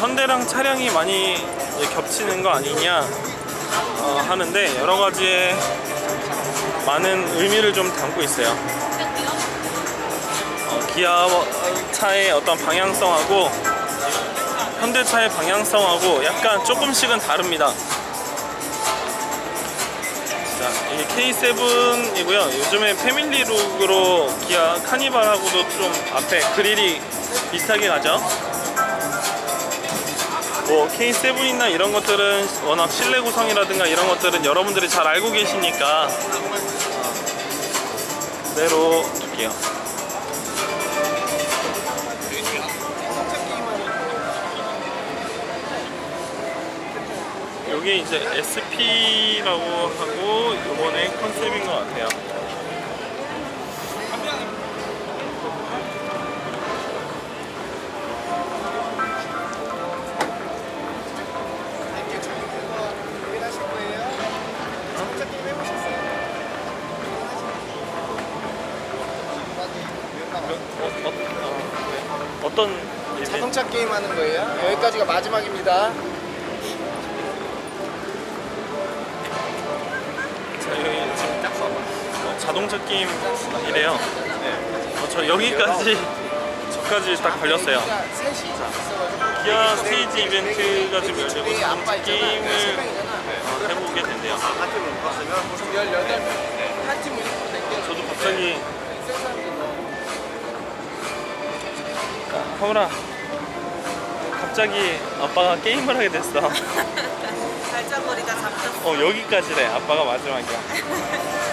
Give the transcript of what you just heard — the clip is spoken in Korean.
현대랑 차량이 많이 겹치는 거 아니냐 어, 하는데 여러 가지의 많은 의미를 좀 담고 있어요. 어, 기아 차의 어떤 방향성하고 현대차의 방향성하고 약간 조금씩은 다릅니다. 자, 이게 K7이고요. 요즘에 패밀리룩으로 기아 카니발하고도 좀 앞에 그릴이 비슷하게 가죠. 뭐 K7이나 이런 것들은 워낙 실내 구성이라든가 이런 것들은 여러분들이 잘 알고 계시니까 그대로 둘게요. 요게 이제 SP라고 하고 어, 어, 어, 일이? 자동차 게임 하는 거예요. 여기까지가 마지막입니다. 자, 여기 지금 딱 어, 자동차 게임이래요. 어, 저 여기까지 저까지 딱 걸렸어요. 셋이 있어가지고 기아 스테이지 이벤트가 지금 열리고 자동차 게임을 어, 해보게 된대요. 한 팀을 묶었으면 무슨 18명 한 댕겨 저도 갑자기 하울아 갑자기 아빠가 게임을 하게 됐어. 발자머리가 잡혔어. 어 여기까지래. 아빠가 마지막이야.